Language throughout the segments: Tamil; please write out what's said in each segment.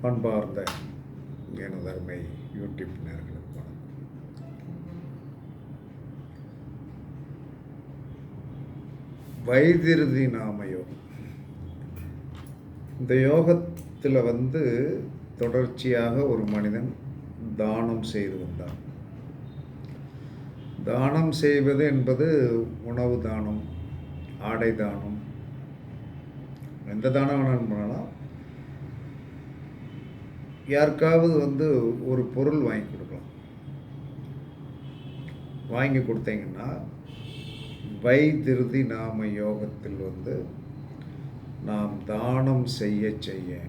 பண்பார்ந்த எனதர்மை யூடியூப் நேர்களுக்கு வணக்கம். நாம யோகம் இந்த யோகத்தில் வந்து தொடர்ச்சியாக ஒரு மனிதன் தானம் செய்து வந்தான். தானம் செய்வது என்பது உணவு தானம் ஆடை தானம் எந்த தானம் வேணாலும் பண்ணலாம். யாருக்காவது வந்து ஒரு பொருள் வாங்கி கொடுக்கலாம். வாங்கி கொடுத்தீங்கன்னா வைத்திருதி நாம யோகத்தில் வந்து நாம் தானம் செய்ய செய்ய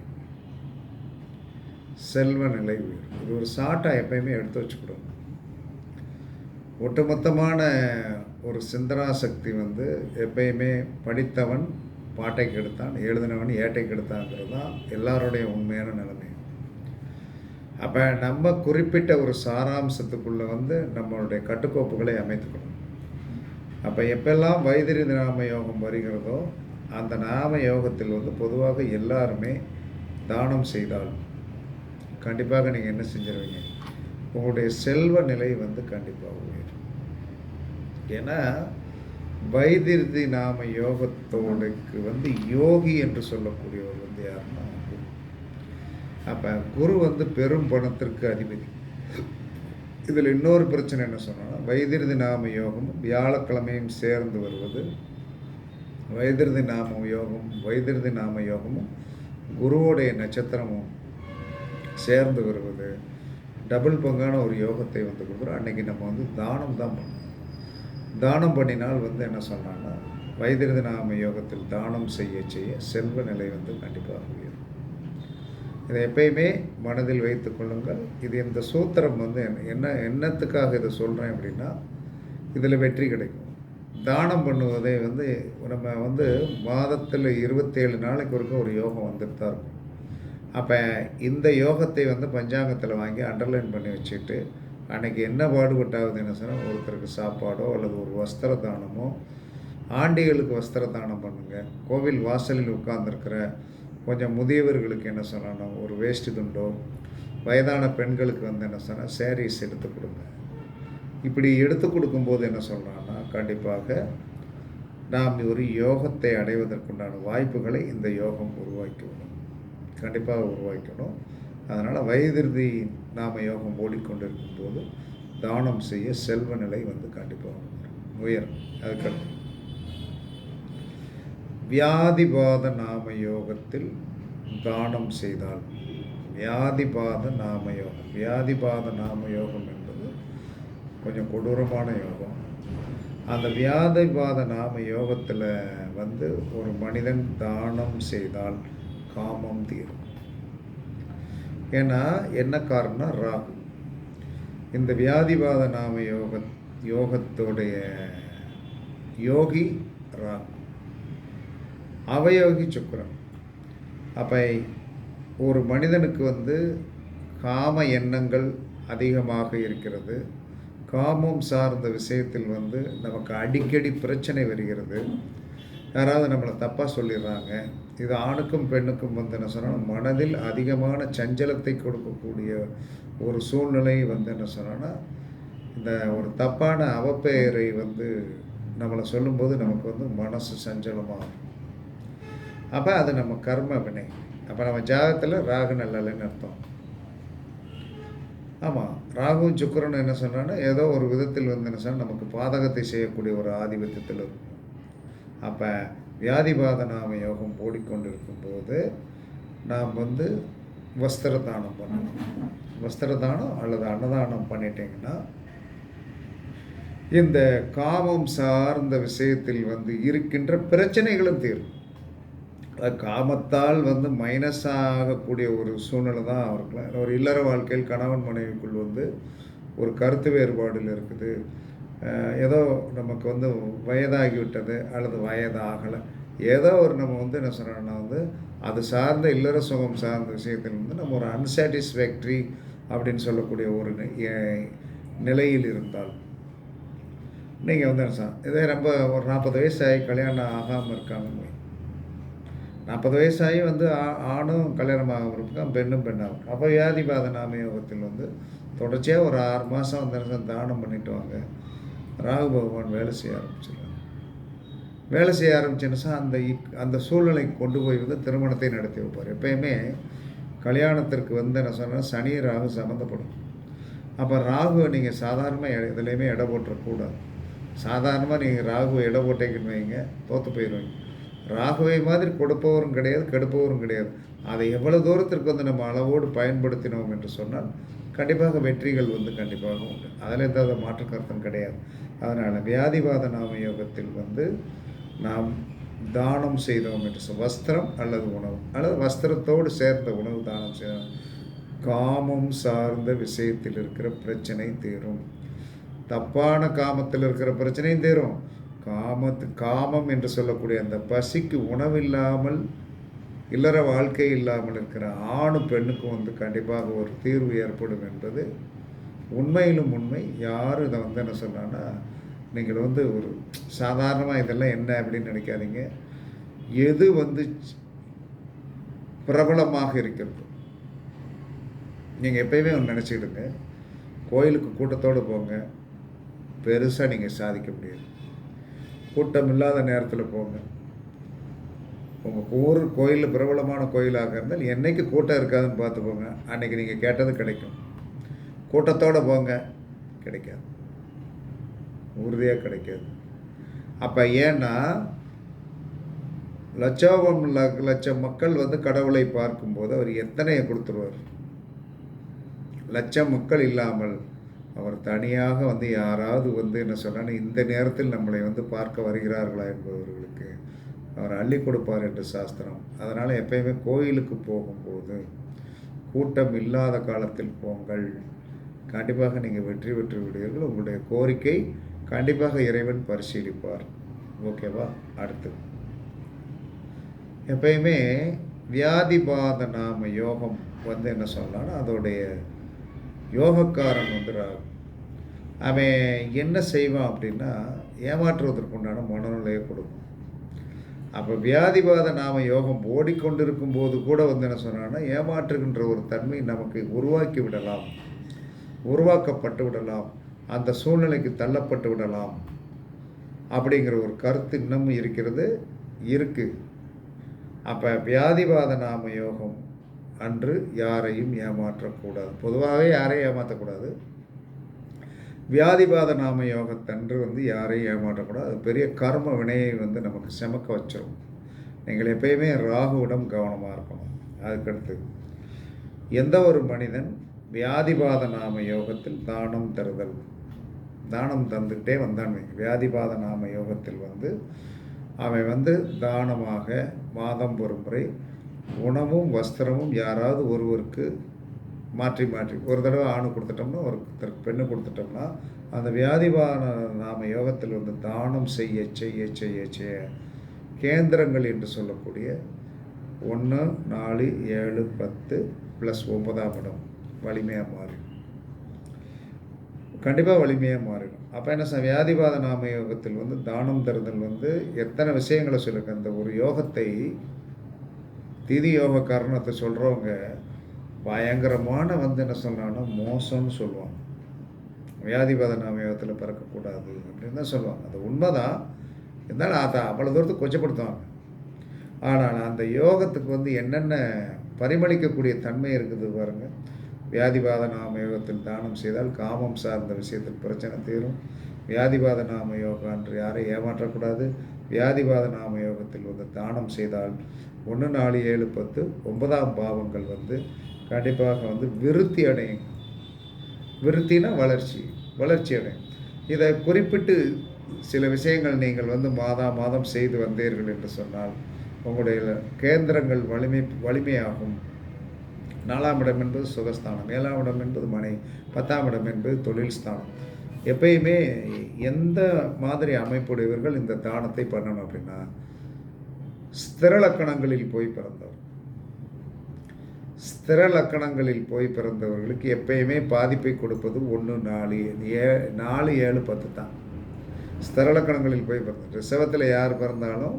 செல்வ நிலை உயரும். இது ஒரு ஷார்ட்டாக எப்பயுமே எடுத்து வச்சுக்கிடுங்க ஒட்டுமொத்தமான ஒரு சிந்தனா சக்தி வந்து எப்பயுமே படித்தவன் பாட்டை கெடுத்தான் எழுதினவன் ஏட்டை கெடுத்தாங்கிறது தான் எல்லாருடைய உண்மையான நிலைமை. அப்போ நம்ம குறிப்பிட்ட ஒரு சாராம்சத்துக்குள்ளே வந்து நம்மளுடைய கட்டுக்கோப்புகளை அமைத்துக்கணும். அப்போ எப்பெல்லாம் வைத்திரி நாம யோகம் வருகிறதோ அந்த நாம யோகத்தில் வந்து பொதுவாக எல்லாருமே தானம் செய்தால் கண்டிப்பாக நீங்கள் என்ன செஞ்சிருவீங்க? உங்களுடைய செல்வ நிலை வந்து கண்டிப்பாக உயரும். ஏன்னா வைத்திருதி நாம யோகத்தோடுக்கு வந்து யோகி என்று சொல்லக்கூடியவர் வந்து யாருன்னா குரு. அப்போ குரு வந்து பெரும் பணத்திற்கு அதிபதி. இதில் இன்னொரு பிரச்சனை என்ன சொன்னோன்னா வைத்திருதி நாம யோகம் வியாழக்கிழமையும் சேர்ந்து வருவது வைத்திருதி நாம யோகம் வைத்திருதி நாம யோகமும் குருவோடைய நட்சத்திரமும் சேர்ந்து வருவது டபுள் பங்கான ஒரு யோகத்தை வந்து கொடுக்குறோம். அன்னைக்கு நம்ம வந்து தானம் தான் பண்ணணும். தானம் பண்ணினால் வந்து என்ன சொன்னான்னா வைத்திருதி நாம யோகத்தில் தானம் செய்ய செய்ய செல்வ நிலை வந்து கண்டிப்பாக உயரும். இதை எப்பயுமே மனதில் வைத்து கொள்ளுங்கள். இது இந்த சூத்திரம் வந்து என்ன- என்ன இதை சொல்கிறேன் அப்படின்னா இதில் வெற்றி கிடைக்கும். தானம் பண்ணுவதை வந்து நம்ம வந்து மாதத்தில் இருபத்தேழு நாளைக்கு ஒருக்க ஒரு யோகம் வந்துட்டு தான் இருக்கும். அப்போ இந்த யோகத்தை வந்து பஞ்சாங்கத்தில் வாங்கி அண்டர்லைன் பண்ணி வச்சுட்டு அன்னைக்கு என்ன பாடுபட்டாவது என்ன சொன்னால் ஒருத்தருக்கு சாப்பாடோ அல்லது ஒரு வஸ்திர தானமோ ஆண்டிகளுக்கு வஸ்திர தானம் பண்ணுங்கள் கோவில் வாசலில் உட்கார்ந்துருக்கிற கொஞ்சம் முதியவர்களுக்கு என்ன சொன்னாலும் ஒரு வேஷ்டி துண்டோ வயதான பெண்களுக்கு வந்து என்ன சொன்னால் சேரீஸ் எடுத்து கொடுங்க. இப்படி எடுத்து கொடுக்கும்போது என்ன சொல்கிறான்னா கண்டிப்பாக நாம் ஒரு யோகத்தை அடைவதற்குண்டான வாய்ப்புகளை இந்த யோகம் உருவாக்கணும் கண்டிப்பாக உருவாக்கணும் அதனால் வயதிருதி நாம யோகம் ஓடிக்கொண்டிருக்கும் போது தானம் செய்ய செல்வ நிலை வந்து கண்டிப்பாக உயர் உயரும். அதுக்கடுத்து. வியாதிபாத நாம யோகத்தில் தானம் செய்தால் வியாதிபாத நாம யோகம். வியாதிபாத நாம யோகம் என்பது கொஞ்சம் கொடூரமான யோகம். அந்த வியாதிபாத நாம யோகத்தில் வந்து ஒரு மனிதன் தானம் செய்தால் காமம் தீரும். ஏன்னா என்ன காரணம் ராகு. இந்த வியாதிவாத நாம யோக யோகத்துடைய யோகி ராகு. அவயோகி சுக்கிரன். அப்போ ஒரு மனிதனுக்கு வந்து காம எண்ணங்கள் அதிகமாக இருக்கிறது. காமம் சார்ந்த விஷயத்தில் வந்து நமக்கு அடிக்கடி பிரச்சனை வருகிறது. யாராவது நம்மளை தப்பாக சொல்லிடுறாங்க இது ஆணுக்கும் பெண்ணுக்கும் வந்து என்ன சொன்னால் மனதில் அதிகமான சஞ்சலத்தை கொடுக்கக்கூடிய ஒரு சூழ்நிலை வந்து என்ன சொன்னோன்னா இந்த ஒரு தப்பான அவப்பெயரை வந்து நம்மளை சொல்லும்போது நமக்கு வந்து மனசு சஞ்சலமாகும். அப்போ அது நம்ம கர்ம வினை. அப்போ நம்ம ஜாதகத்தில் ராகு நல்லலன்னு அர்த்தம். ஆமாம் ராகு சுக்கரன் என்ன சொன்னான்னா ஏதோ ஒரு விதத்தில் வந்து என்ன சொன்னால் நமக்கு பாதகத்தை செய்யக்கூடிய ஒரு ஆதிபத்தியத்தில் இருக்கும். அப்போ வியாதிபாத நாம யோகம் ஓடிக்கொண்டிருக்கும் போது நாம் வந்து வஸ்திர தானம் பண்ணணும். வஸ்திர தானம் அல்லது அன்னதானம் பண்ணிட்டீங்கன்னா இந்த காமம் சார்ந்த விஷயத்தில் வந்து இருக்கின்ற பிரச்சனைகளும் தீரும். அது காமத்தால் வந்து மைனஸ் ஆகக்கூடிய ஒரு சூழ்நிலை தான் அவருக்கு. ஒரு இல்லற வாழ்க்கையில் கணவன் மனைவிக்குள் வந்து ஒரு கருத்து வேறுபாடில் இருக்குது. ஏதோ நமக்கு வந்து வயதாகிவிட்டது அல்லது வயதாகலை. ஏதோ ஒரு நம்ம வந்து என்ன சொல்கிறோம்னா வந்து அது சார்ந்த இல்லற சுகம் சார்ந்த விஷயத்தில் வந்து நம்ம ஒரு அன்சாட்டிஸ்ஃபேக்ட்ரி அப்படின்னு சொல்லக்கூடிய ஒரு நிலையில் இருந்தால். நீங்கள் வந்து என்ன இதே ரொம்ப ஒரு நாற்பது வயசு ஆகி கல்யாணம் ஆகாமல் இருக்காங்க நாற்பது வயசாகி வந்து ஆ- ஆணும் கல்யாணமாக இருக்கான் பெண்ணும் பெண்ணாகும். அப்போ வியாதிபாத நாம யோகத்தில் வந்து தொடர்ச்சியாக ஒரு ஆறு மாதம் அந்த தானம் பண்ணிட்டு வாங்க. ராகு பகவான் வேலை செய்ய ஆரம்பிச்சிடுறாங்க வேலை செய்ய ஆரம்பிச்சுன்னா அந்த அந்த சூழ்நிலைக்கு கொண்டு போய் வந்து திருமணத்தை நடத்தி வைப்பார். எப்பயுமே கல்யாணத்திற்கு வந்து என்ன சொன்னால் சனி ராகு சம்மந்தப்படும். அப்போ ராகுவை நீங்கள் சாதாரணமாக இதுலேயுமே எடை போட்டுறக்கூடாது. சாதாரணமாக நீங்கள் ராகுவை எடை போட்டேங்கன்னு வைங்க தோற்று போயிடுவீங்க. ராகுவை மாதிரி கொடுப்பவரும் கிடையாது கெடுப்பவரும் கிடையாது. அதை எவ்வளோ தூரத்திற்கு வந்து நம்ம அளவோடு பயன்படுத்தினோம் என்று சொன்னால் கண்டிப்பாக வெற்றிகள் வந்து கண்டிப்பாக உண்டு. அதில் எந்த மாற்று கருத்தும் கிடையாது. அதனால் வியாதிவாத நாம யோகத்தில் வந்து நாம் தானம் செய்தோம் என்று சொல் வஸ்திரம் அல்லது உணவு. அல்லது வஸ்திரத்தோடு சேர்ந்த உணவு தானம் செய்தோம். காமம் சார்ந்த விஷயத்தில் இருக்கிற பிரச்சனை தீரும். தப்பான காமத்தில் இருக்கிற பிரச்சனையும் தீரும். காமத்து காமம் என்று சொல்லக்கூடிய அந்த பசிக்கு உணவில்லாமல் இல்லற வாழ்க்கை இல்லாமல் இருக்கிற ஆணு பெண்ணுக்கும் வந்து கண்டிப்பாக ஒரு தீர்வு ஏற்படும் என்பது உண்மையிலும் உண்மை. யாரும் இதை வந்து என்ன சொன்னான்னா நீங்கள் வந்து ஒரு சாதாரணமாக இதெல்லாம் என்ன அப்படின்னு நினைக்காதீங்க. எது வந்து பிரபலமாக இருக்கிறது? நீங்கள் எப்பயுமே ஒன்று நினச்சிக்கிடுங்க. கோயிலுக்கு கூட்டத்தோடு போங்க. பெருசாக நீங்கள் சாதிக்க முடியாது. கூட்டம் இல்லாத நேரத்தில் போங்க. உங்கள் ஊர் கோயில் பிரபலமான கோயிலாக இருந்தால் என்னைக்கு கூட்டம் இருக்காதுன்னு பார்த்துக்கோங்க. அன்றைக்கி அன்னைக்கு நீங்கள் கேட்டது கிடைக்கும். கூட்டத்தோடு போங்க. கிடைக்காது. உறுதியாக கிடைக்காது. அப்போ ஏன்னா லட்சோபம் ல- லட்சம் மக்கள் வந்து கடவுளை பார்க்கும்போது அவர் எத்தனையை கொடுத்துருவார்? லட்சம் மக்கள் இல்லாமல் அவர் தனியாக வந்து யாராவது வந்து என்ன சொன்னால் இந்த நேரத்தில் நம்மளை வந்து பார்க்க வருகிறார்களா என்பவர்களுக்கு அவர் அள்ளி கொடுப்பார் என்று சாஸ்திரம். அதனால் எப்பயுமே கோயிலுக்கு போகும்போது கூட்டம் இல்லாத காலத்தில் போங்கள். கண்டிப்பாக நீங்கள் வெற்றி பெற்று விடுவீர்கள். உங்களுடைய கோரிக்கை கண்டிப்பாக இறைவன் பரிசீலிப்பார். ஓகேவா அடுத்து. எப்பயுமே வியாதிபாத நாம யோகம் வந்து என்ன சொல்லலாம்னா அதோடைய யோகக்காரன் வந்து ராகு அவன் என்ன செய்வான் அப்படின்னா ஏமாற்றுவதற்கு உண்டான மனநிலையை கொடுக்கும். அப்போ வியாதிபாத நாம யோகம் ஓடிக்கொண்டிருக்கும் போது கூட வந்து என்ன சொன்னான்னா ஏமாற்றுகின்ற ஒரு தன்மை நமக்கு உருவாக்கி விடலாம். உருவாக்கப்பட்டு விடலாம். அந்த சூழ்நிலைக்கு தள்ளப்பட்டு விடலாம். அப்படிங்கிற ஒரு கருத்து இன்னமும் இருக்கிறது இருக்குது அப்போ வியாதிபாத நாம யோகம் அன்று யாரையும் ஏமாற்றக்கூடாது. பொதுவாகவே யாரையும் ஏமாற்றக்கூடாது வியாதிபாத நாம யோகத்தன்று வந்து யாரையும் ஏமாற்றக்கூடாது. அது பெரிய கர்ம வினையை வந்து நமக்கு செமக்க வச்சிடும் நீங்கள் எப்பயுமே ராகுவிடம் கவனமாக இருக்கணும். அதுக்கடுத்து எந்த ஒரு மனிதன் வியாதிபாத நாம யோகத்தில் தானம் தருதல். தானம் தந்துக்கிட்டே வந்தான் வைங்க. வியாதிபாத நாம யோகத்தில் வந்து அவன் வந்து தானமாக மாதம் ஒரு முறை உணவும் வஸ்திரமும் யாராவது ஒருவருக்கு மாற்றி மாற்றி. ஒரு தடவை ஆணு கொடுத்துட்டோம்னா ஒருத்தருக்கு பெண்ணு கொடுத்துட்டோம்னா அந்த வியாதிபான நாம யோகத்தில் வந்து தானம் செய்ய செய்ய செய்ய செய்ய கேந்திரங்கள் என்று சொல்லக்கூடிய ஒன்று நாலு ஏழு பத்து ப்ளஸ் ஒன்பதாம் இடம். வலிமையாக மாறிடும். கண்டிப்பாக வலிமையாக மாறிடும். அப்போ என்ன சார் வியாதிபாத நாம யோகத்தில் வந்து தானம் தருதல் வந்து எத்தனை விஷயங்களை சொல்லிருக்கு அந்த ஒரு யோகத்தை திதி யோக காரணத்தை சொல்கிறவங்க பயங்கரமான வந்து என்ன சொல்கிறாங்கன்னா மோசம்னு சொல்லுவாங்க. வியாதிபாத நாம யோகத்தில் பிறக்கக்கூடாது அப்படின்னு தான் சொல்லுவாங்க. அது உண்மைதான். இருந்தாலும் அதை அவ்வளோ தூரத்துக்கு கொச்சப்படுத்துவாங்க. ஆனால் அந்த யோகத்துக்கு வந்து என்னென்ன பரிமளிக்கக்கூடிய தன்மை இருக்குது பாருங்கள் வியாதிபாத நாம யோகத்தில் தானம் செய்தால் காமம் சார்ந்த விஷயத்தில் பிரச்சனை தீரும். வியாதிபாத நாம யோகம் என்று யாரையும் ஏமாற்றக்கூடாது. வியாதிபாத நாம யோகத்தில் வந்து தானம் செய்தால் ஒன்று நாலு ஏழு பத்து ஒன்பதாம் பாவங்கள் வந்து கண்டிப்பாக வந்து விருத்தி அடையும். விருத்தினா வளர்ச்சி வளர்ச்சி அடையும். இதை குறிப்பிட்டு சில விஷயங்கள் நீங்கள் வந்து மாதா மாதம் செய்து வந்தீர்கள் என்று சொன்னால் உங்களுடைய கேந்திரங்கள் வலிமை வலிமையாகும். நாலாம் இடம் என்பது சுகஸ்தானம் ஏழாம் இடம் என்பது மனை பத்தாம் இடம் என்பது தொழில் ஸ்தானம். எப்பயுமே எந்த மாதிரி அமைப்புடையவர்கள் இந்த தானத்தை பண்ணணும் அப்படின்னா ஸ்திர லக்கணங்களில் போய் பிறந்தவர். ஸ்திர லக்கணங்களில் போய் பிறந்தவர்களுக்கு எப்பயுமே பாதிப்பை கொடுப்பது ஒன்று நாலு ஏ நாலு ஏழு பத்து தான். ஸ்திர லக்கணங்களில் போய் பிறந்த ரிசவத்தில் யார் பிறந்தாலும்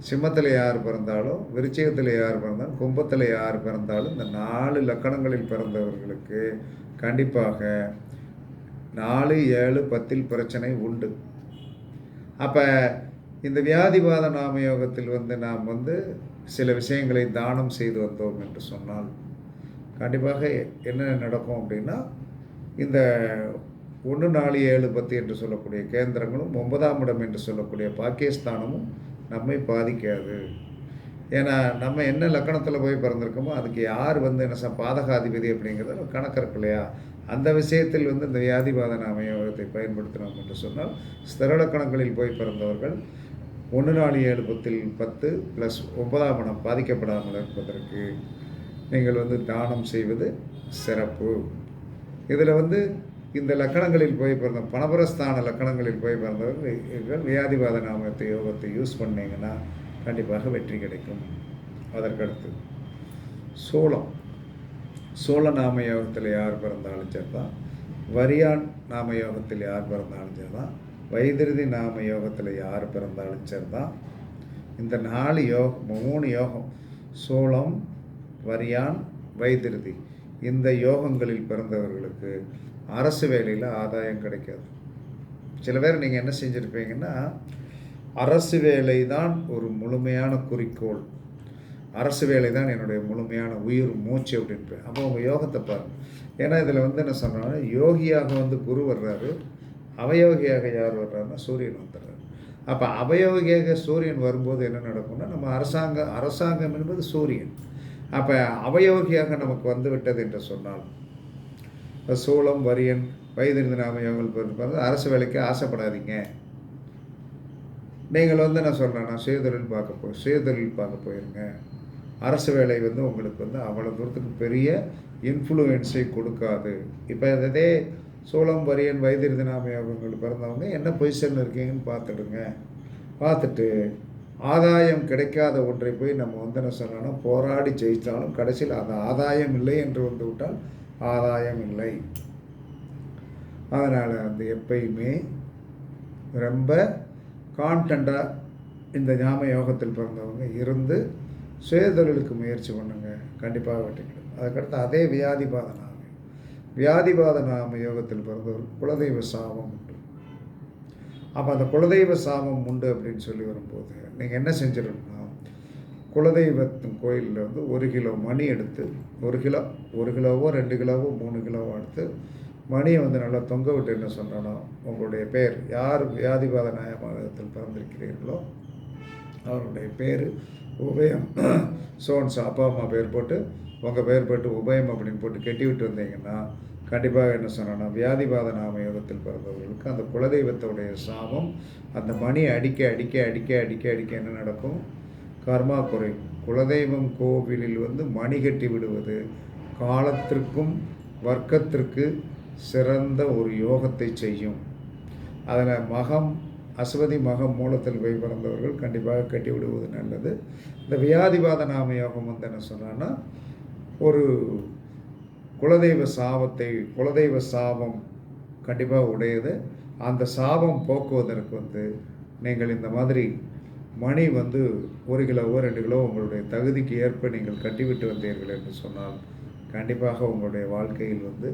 சிம்மத்தில் யார் பிறந்தாலும் விருச்சிகத்தில் யார் பிறந்தாலும் கும்பத்தில் யார் பிறந்தாலும் இந்த நாலு லக்கணங்களில் பிறந்தவர்களுக்கு கண்டிப்பாக நாலு ஏழு பத்தில் பிரச்சனை உண்டு. அப்போ இந்த வியாதிவாத நாமயோகத்தில் வந்து நாம் வந்து சில விஷயங்களை தானம் செய்து வந்தோம் என்று சொன்னால் கண்டிப்பாக என்ன நடக்கும் அப்படின்னா இந்த ஒன்று நாலு ஏழு பத்து என்று சொல்லக்கூடிய கேந்திரங்களும் ஒன்பதாம் இடம் என்று சொல்லக்கூடிய பாகிஸ்தானமும் நம்மை பாதிக்காது. ஏன்னா நம்ம என்ன லக்கணத்தில் போய் பிறந்திருக்கோமோ அதுக்கு யார் வந்து என்ன ச பாதகாதிபதி அப்படிங்கிறது ஒரு கணக்கு இருக்கு இல்லையா? அந்த விஷயத்தில் வந்து இந்த வியாதிபாத நாமயோகத்தை பயன்படுத்தினோம் என்று சொன்னால் ஸ்திரலக்கணங்களில் போய் பிறந்தவர்கள் ஒன்று நாலு ஏழு பத்தில் பத்து ப்ளஸ் ஒன்பதாம் இடம் பாதிக்கப்படாமல் இருப்பதற்கு நீங்கள் வந்து தானம் செய்வது சிறப்பு. இதில் வந்து இந்த லக்கணங்களில் போய் பிறந்த பணபரஸ்தான லக்கணங்களில் போய் பிறந்தவர்கள் வியாதிவாத நாமத்தை யோகத்தை யூஸ் பண்ணிங்கன்னா கண்டிப்பாக வெற்றி கிடைக்கும். அதற்கடுத்து சோளம். சோழ நாம யோகத்தில் யார் பிறந்தாலும் சரிதான். வரியான் நாம யோகத்தில் யார் பிறந்தாலும் சரிதான். வைத்திருதி நாம யோகத்தில் யார் பிறந்தாலும் சரிதான். இந்த நாலு யோகம் மூணு யோகம் சோளம் வரியான் வைத்திருதி இந்த யோகங்களில் பிறந்தவர்களுக்கு அரசு வேலையில் ஆதாயம் கிடைக்காது. சில பேர் நீங்கள் என்ன செஞ்சுருப்பீங்கன்னா அரசு வேலை தான் ஒரு முழுமையான குறிக்கோள். அரசு வேலை தான் என்னுடைய முழுமையான உயிர் மூச்சு அப்படின்ட்டு. அப்போ உங்கள் யோகத்தை பாருங்கள் ஏன்னா இதில் வந்து என்ன சொன்னாலும் யோகியாக வந்து குரு வர்றாரு. அவயோகியாக யார் வர்றாருன்னா சூரியன் வந்துடுறாரு அப்போ அவயோகியாக சூரியன் வரும்போது என்ன நடக்கும்னா நம்ம அரசாங்கம் அரசாங்கம் என்பது சூரியன். அப்போ அவயோகியாக நமக்கு வந்து விட்டது என்று சொன்னால் சோளம் வரியன் வயதிருந்த நாம யோகங்கள் அரசு வேலைக்கு ஆசைப்படாதீங்க. நீங்கள் வந்து நான் சொல்கிறேன் நான் சுயதொழில் பார்க்க போ சுயதொழில் பார்க்க போயிருங்க. அரசு வேலை வந்து உங்களுக்கு வந்து அவ்வளோ தூரத்துக்கு பெரிய இன்ஃப்ளூயன்ஸை கொடுக்காது. இப்போ இதே சோளம் வரியன் வயதிருந்த நாம யோகங்கள் பிறந்தவங்க என்ன பொசிஷனில் இருக்கீங்கன்னு பார்த்துடுங்க. பார்த்துட்டு ஆதாயம் கிடைக்காத ஒன்றை போய் நம்ம வந்து என்ன சொல்லணும்னா போராடி ஜெயித்தாலும் கடைசியில் அந்த ஆதாயம் இல்லை என்று வந்து விட்டால் ஆதாயம் இல்லை அதனால் வந்து எப்பயுமே ரொம்ப கான்டண்ட்டாக இந்த ஞாபக யோகத்தில் பிறந்தவங்க இருந்து சுயதொழிலுக்கு முயற்சி பண்ணுங்க. கண்டிப்பாக வெற்றி அதுக்கடுத்து அதே வியாதிபாத நாம வியாதிபாத நாம யோகத்தில் பிறந்தவர் குலதெய்வ சாபம் உண்டு. அப்போ அந்த குலதெய்வ சாபம் உண்டு அப்படின்னு சொல்லி வரும்போது நீங்கள் என்ன செஞ்சிடணும்னா குலதெய்வத்தின் கோயிலில் வந்து ஒரு கிலோ மணி எடுத்து ஒரு கிலோ ஒரு கிலோவோ ரெண்டு கிலோவோ மூணு கிலோவோ எடுத்து மணியை வந்து நல்லா தொங்க விட்டு என்ன சொன்னோன்னா உங்களுடைய பெயர் யார் வியாதிபாத நியாயமாகத்தில் பிறந்திருக்கிறீர்களோ அவருடைய பேர் உபயம். சோன்ஸ் அப்பா அம்மா பேர் போட்டு உங்கள் பேர் போட்டு உபயம் அப்படின்னு போட்டு கெட்டி விட்டு வந்தீங்கன்னா கண்டிப்பாக என்ன சொன்னோன்னா வியாதிபாத நாம யோகத்தில் பிறந்தவர்களுக்கு அந்த குலதெய்வத்துடைய சாபம் அந்த மணி அடிக்க அடிக்க அடிக்க அடிக்க அடிக்க என்ன நடக்கும்? கர்மா குறை. குலதெய்வம் கோவிலில் வந்து மணி கட்டி விடுவது காலத்திற்கும் வர்க்கத்திற்கு சிறந்த ஒரு யோகத்தை செய்யும். அதில் மகம் அஸ்வதி மகம் மூலத்தில் போய் பிறந்தவர்கள் கண்டிப்பாக கட்டி விடுவது நல்லது. இந்த வியாதிவாத நாம யோகம் வந்து என்ன சொன்னான்னா ஒரு குலதெய்வ சாபத்தை குலதெய்வ சாபம் கண்டிப்பாக உடையது. அந்த சாபம் போக்குவதற்கு வந்து நீங்கள் இந்த மாதிரி மணி வந்து ஒரு கிலோவோ ரெண்டு கிலோ உங்களுடைய தகுதிக்கு ஏற்ப நீங்கள் கட்டிவிட்டு வந்தீர்கள் என்று சொன்னால் கண்டிப்பாக உங்களுடைய வாழ்க்கையில் வந்து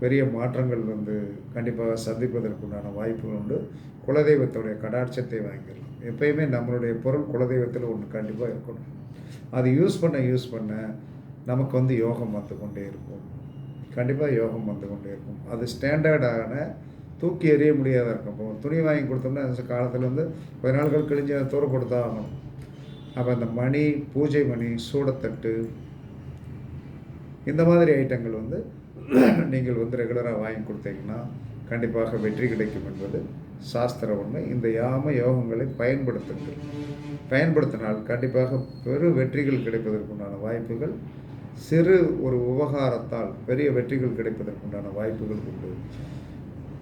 பெரிய மாற்றங்கள் வந்து கண்டிப்பாக சந்திப்பதற்குண்டான வாய்ப்புகள் உண்டு. குலதெய்வத்துடைய கடாட்சத்தை வாங்கிடலாம். எப்பயுமே நம்மளுடைய பொருள் குலதெய்வத்தில் ஒன்று கண்டிப்பாக இருக்கணும். அது யூஸ் பண்ண யூஸ் பண்ண நமக்கு வந்து யோகம் வந்து கொண்டே இருக்கும். கண்டிப்பாக யோகம் வந்து கொண்டே இருக்கும். அது ஸ்டாண்டர்டான தூக்கி எறிய முடியாத இருக்கும். இப்போ துணி வாங்கி கொடுத்தோம்னா அந்த காலத்தில் வந்து கொஞ்ச நாள்கள் கழிஞ்சு அதை தூர கொடுத்தா ஆகணும். அப்போ அந்த மணி பூஜை மணி சூடத்தட்டு இந்த மாதிரி ஐட்டங்கள் வந்து நீங்கள் வந்து ரெகுலராக வாங்கி கொடுத்தீங்கன்னா கண்டிப்பாக வெற்றி கிடைக்கும் என்பது சாஸ்திர உண்மை. இந்த யாம யோகங்களை பயன்படுத்துங்கள். பயன்படுத்தினால் கண்டிப்பாக பெரு வெற்றிகள் கிடைப்பதற்குண்டான வாய்ப்புகள் சிறு ஒரு உபகாரத்தால் பெரிய வெற்றிகள் கிடைப்பதற்குண்டான வாய்ப்புகள் உண்டு.